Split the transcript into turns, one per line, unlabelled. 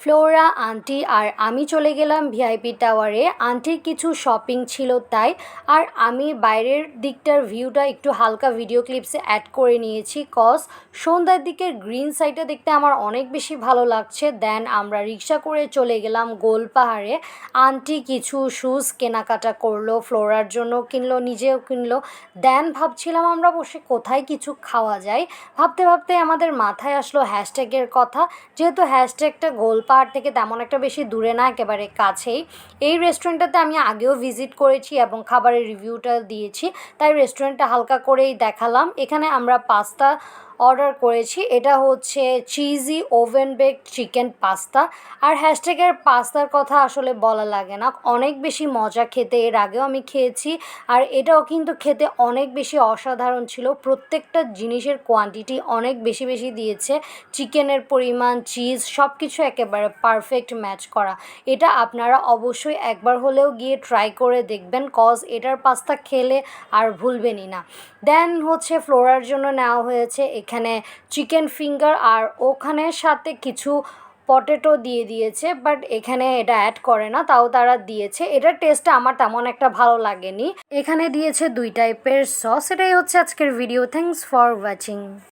Flora, aunty, আর আমি চলে গেলাম ভিআইপি টাওয়ারে। আন্টির কিছু শপিং ছিল তাই, আর আমি বাইরের দিকটার ভিউটা একটু হালকা ভিডিও ক্লিপসে অ্যাড করে নিয়েছি কজ সন্ধ্যার দিকের গ্রিন সাইডটা দেখতে আমার অনেক বেশি ভালো লাগছে। দেন আমরা রিক্সা করে চলে গেলাম গোল পাহাড়ে। আন্টি কিছু শ্যুজ কেনাকাটা করল, ফ্লোরার জন্য কিনলো, নিজেও কিনলো। দেন ভাবছিলাম আমরা বসে কোথায় কিছু খাওয়া যায়। ভাবতে ভাবতে আমাদের মাথায় আসলো হ্যাশট্যাগের কথা। যেহেতু হ্যাশট্যাগটা গোলপাহাড় থেকে তেমন একটা বেশি দূরে না, একেবারে কাছেই। এই রেস্টুরেন্টটাতে আমি আগেও ভিজিট করেছি এবং খাবারের রিভিউটা দিয়েছি, তাই রেস্টুরেন্টটা হালকা করেই দেখালাম। এখানে আমরা পাস্তা অর্ডার করেছি, এটা হচ্ছে cheesy oven bake chicken pasta আর হ্যাশট্যাগের পাস্তার কথা আসলে বলা লাগে না, অনেক বেশি মজা খেতে এর আগেও আমি খেয়েছি, আর এটাও কিন্তু খেতে অনেক বেশি অসাধারণ ছিল। প্রত্যেকটা জিনিসের কোয়ান্টিটি অনেক বেশি বেশি দিয়েছে চিকেনের পরিমাণ চিজ সব কিছু একেবারে পারফেক্ট ম্যাচ করা। এটা আপনারা অবশ্যই একবার হলেও গিয়ে ট্রাই করে দেখবেন কজ এটার পাস্তা খেলে আর ভুলবেনই না। দেন হচ্ছে ফ্লোরার জন্য নেওয়া হয়েছে এখানে চিকেন ফিঙ্গার আর ওখানে সাথে কিছু পটেটো দিয়ে দিয়েছে বাট এখানে এটা অ্যাড করে না, তাও তারা দিয়েছে। এটার টেস্টটা আমার তেমন একটা ভালো লাগেনি। এখানে দিয়েছে দুই টাইপের সস এটাই হচ্ছে আজকের ভিডিও থ্যাংকস ফর ওয়াচিং